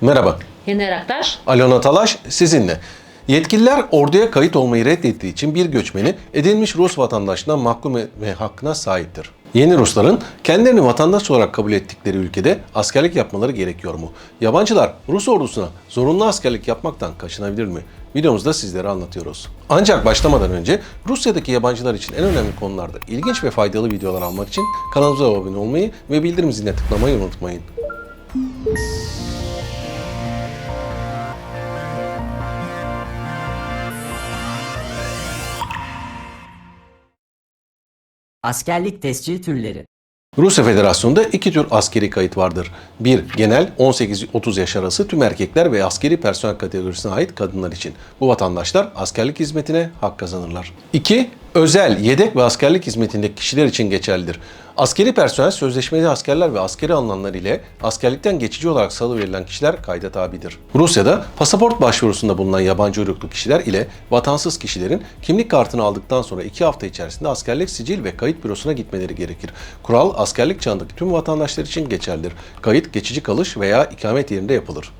Merhaba, Yener Aktaş. Alona Talaş sizinle. Yetkililer orduya kayıt olmayı reddettiği için bir göçmeni edilmiş Rus vatandaşlığına mahkum etme hakkına sahiptir. Yeni Rusların kendilerini vatandaş olarak kabul ettikleri ülkede askerlik yapmaları gerekiyor mu? Yabancılar Rus ordusuna zorunlu askerlik yapmaktan kaçınabilir mi? Videomuzda sizlere anlatıyoruz. Ancak başlamadan önce Rusya'daki yabancılar için en önemli konularda ilginç ve faydalı videolar almak için kanalımıza abone olmayı ve bildirim ziline tıklamayı unutmayın. Askerlik tescil türleri. Rusya Federasyonu'nda iki tür askeri kayıt vardır. Bir, genel 18-30 yaş arası tüm erkekler ve askeri personel kategorisine ait kadınlar için. Bu vatandaşlar askerlik hizmetine hak kazanırlar. İki, özel, yedek ve askerlik hizmetindeki kişiler için geçerlidir. Askeri personel sözleşmeli askerler ve askeri alınanlar ile askerlikten geçici olarak salı verilen kişiler kayda tabidir. Rusya'da pasaport başvurusunda bulunan yabancı uyruklu kişiler ile vatansız kişilerin kimlik kartını aldıktan sonra iki hafta içerisinde askerlik sicil ve kayıt bürosuna gitmeleri gerekir. Kural askerlik çağındaki tüm vatandaşlar için geçerlidir. Kayıt geçici kalış veya ikamet yerinde yapılır.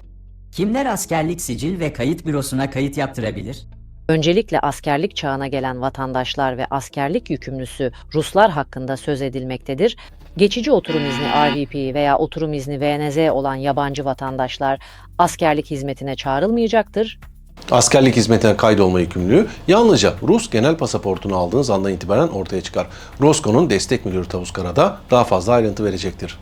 Kimler askerlik sicil ve kayıt bürosuna kayıt yaptırabilir? Öncelikle askerlik çağına gelen vatandaşlar ve askerlik yükümlüsü Ruslar hakkında söz edilmektedir. Geçici oturum izni RVP veya oturum izni VNZ olan yabancı vatandaşlar askerlik hizmetine çağrılmayacaktır. Askerlik hizmetine kaydolma yükümlülüğü yalnızca Rus genel pasaportunu aldığınız andan itibaren ortaya çıkar. Rosko'nun destek müdürü Tavus Karada daha fazla ayrıntı verecektir.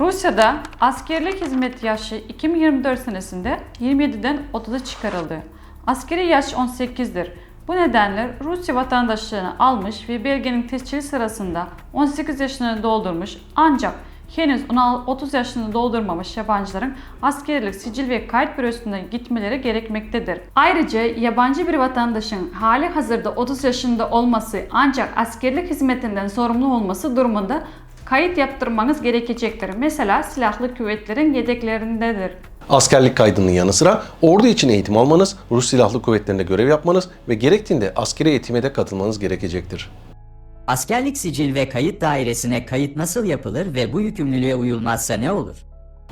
Rusya'da askerlik hizmet yaşı 2024 senesinde 27'den 30'a çıkarıldı. Askeri yaş 18'dir. Bu nedenle Rusya vatandaşlığını almış ve belgenin tescili sırasında 18 yaşını doldurmuş ancak henüz 30 yaşını doldurmamış yabancıların askerlik, sicil ve kayıt bürosuna gitmeleri gerekmektedir. Ayrıca yabancı bir vatandaşın hali hazırda 30 yaşında olması ancak askerlik hizmetinden sorumlu olması durumunda kayıt yaptırmanız gerekecektir. Mesela silahlı kuvvetlerin yedeklerindedir. Askerlik kaydının yanı sıra ordu için eğitim almanız, Rus Silahlı Kuvvetleri'nde görev yapmanız ve gerektiğinde askeri eğitime de katılmanız gerekecektir. Askerlik sicil ve kayıt dairesine kayıt nasıl yapılır ve bu yükümlülüğe uyulmazsa ne olur?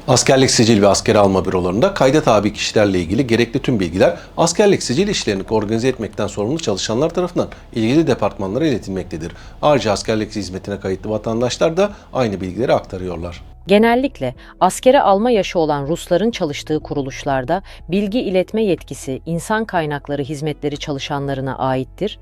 Askerlik sicil ve askeri alma bürolarında kayda tabi kişilerle ilgili gerekli tüm bilgiler askerlik sicil işlerini organize etmekten sorumlu çalışanlar tarafından ilgili departmanlara iletilmektedir. Ayrıca askerlik hizmetine kayıtlı vatandaşlar da aynı bilgileri aktarıyorlar. Genellikle askere alma yaşı olan Rusların çalıştığı kuruluşlarda bilgi iletme yetkisi insan kaynakları hizmetleri çalışanlarına aittir.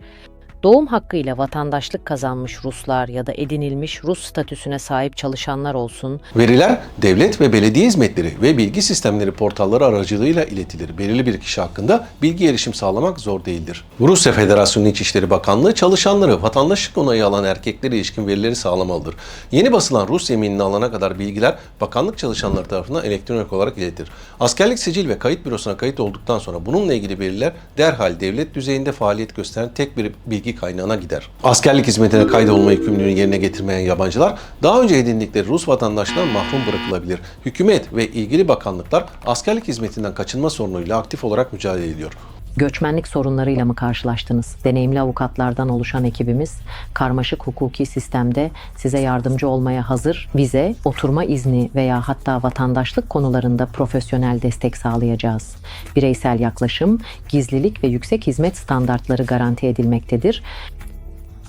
Doğum hakkıyla vatandaşlık kazanmış Ruslar ya da edinilmiş Rus statüsüne sahip çalışanlar olsun, Veriler devlet ve belediye hizmetleri ve bilgi sistemleri portalları aracılığıyla iletilir. Belirli bir kişi hakkında bilgi erişim sağlamak zor değildir. Rusya Federasyonu İçişleri Bakanlığı çalışanları vatandaşlık onayı alan erkeklere ilişkin verileri sağlamalıdır. Yeni basılan Rus yeminini alana kadar bilgiler bakanlık çalışanları tarafından elektronik olarak iletilir. Askerlik sicil ve kayıt bürosuna kayıt olduktan sonra bununla ilgili veriler derhal devlet düzeyinde faaliyet gösteren tek bir bilgi kaynağına gider. Askerlik hizmetine kaydolma yükümlülüğünü yerine getirmeyen yabancılar daha önce edindikleri Rus vatandaşlığından mahrum bırakılabilir. Hükümet ve ilgili bakanlıklar askerlik hizmetinden kaçınma sorunuyla aktif olarak mücadele ediyor. Göçmenlik sorunlarıyla mı karşılaştınız? Deneyimli avukatlardan oluşan ekibimiz karmaşık hukuki sistemde size yardımcı olmaya hazır. Vize, oturma izni veya hatta vatandaşlık konularında profesyonel destek sağlayacağız. Bireysel yaklaşım, gizlilik ve yüksek hizmet standartları garanti edilmektedir.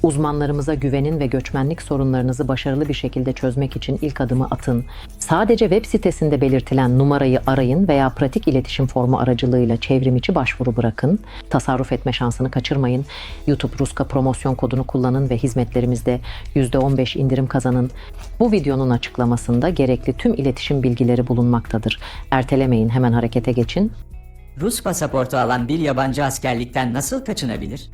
Uzmanlarımıza güvenin ve göçmenlik sorunlarınızı başarılı bir şekilde çözmek için ilk adımı atın. Sadece web sitesinde belirtilen numarayı arayın veya pratik iletişim formu aracılığıyla çevrim içi başvuru bırakın. Tasarruf etme şansını kaçırmayın. YouTube Ruska promosyon kodunu kullanın ve hizmetlerimizde %15 indirim kazanın. Bu videonun açıklamasında gerekli tüm iletişim bilgileri bulunmaktadır. Ertelemeyin, hemen harekete geçin. Rus pasaportu alan bir yabancı askerlikten nasıl kaçınabilir?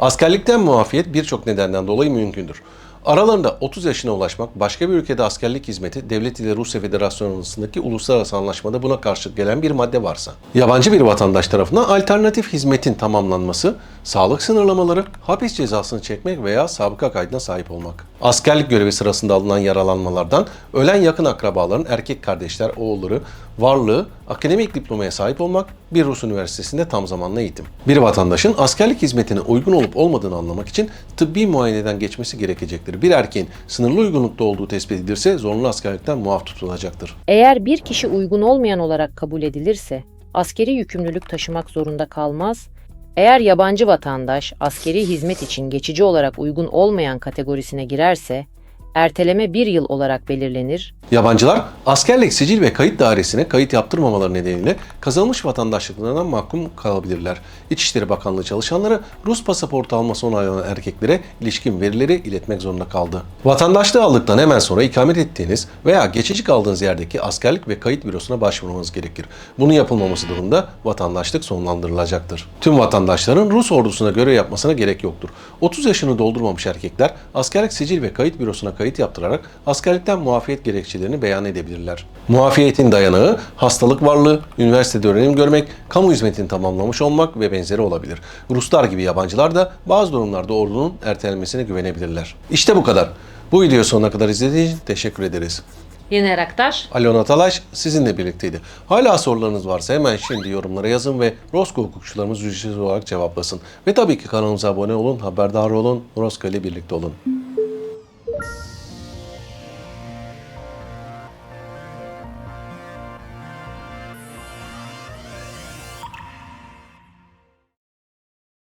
Askerlikten muafiyet birçok nedenden dolayı mümkündür. Aralarında 30 yaşına ulaşmak, başka bir ülkede askerlik hizmeti devlet ile Rusya Federasyonu arasındaki uluslararası anlaşmada buna karşılık gelen bir madde varsa, yabancı bir vatandaş tarafından alternatif hizmetin tamamlanması, sağlık sınırlamaları, hapis cezasını çekmek veya sabıka kaydına sahip olmak. Askerlik görevi sırasında alınan yaralanmalardan ölen yakın akrabaların erkek kardeşler, oğulları, varlığı akademik diplomaya sahip olmak, bir Rus üniversitesinde tam zamanlı eğitim. Bir vatandaşın askerlik hizmetine uygun olup olmadığını anlamak için tıbbi muayeneden geçmesi gerekecektir. Bir erkeğin sınırlı uygunlukta olduğu tespit edilirse zorunlu askerlikten muaf tutulacaktır. Eğer bir kişi uygun olmayan olarak kabul edilirse askeri yükümlülük taşımak zorunda kalmaz. Eğer yabancı vatandaş askeri hizmet için geçici olarak uygun olmayan kategorisine girerse erteleme bir yıl olarak belirlenir Yabancılar askerlik sicil ve kayıt dairesine kayıt yaptırmamaları nedeniyle kazanılmış vatandaşlıklarından mahkum kalabilirler. İçişleri Bakanlığı çalışanları Rus pasaportu alması onaylanan erkeklere ilişkin verileri iletmek zorunda kaldı. Vatandaşlığı aldıktan hemen sonra ikamet ettiğiniz veya geçici kaldığınız yerdeki askerlik ve kayıt bürosuna başvurmanız gerekir. Bunun yapılmaması durumunda vatandaşlık sonlandırılacaktır. Tüm vatandaşların Rus ordusuna görev yapmasına gerek yoktur. 30 yaşını doldurmamış erkekler askerlik sicil ve kayıt bürosuna kayıt yaptırarak askerlikten muafiyet gerekçelerini beyan edebilirler. Muafiyetin dayanağı hastalık varlığı, üniversitede öğrenim görmek, kamu hizmetini tamamlamış olmak ve benzeri olabilir. Ruslar gibi yabancılar da bazı durumlarda ordunun ertelenmesine güvenebilirler. İşte bu kadar. Bu videoyu sonuna kadar izlediğiniz için teşekkür ederiz. Yener Aktaş Alona Talaş sizinle birlikteydi. Hala sorularınız varsa hemen şimdi yorumlara yazın ve Rosko hukukçularımız ücretsiz olarak cevaplasın. Ve tabii ki kanalımıza abone olun, haberdar olun, Rosko ile birlikte olun.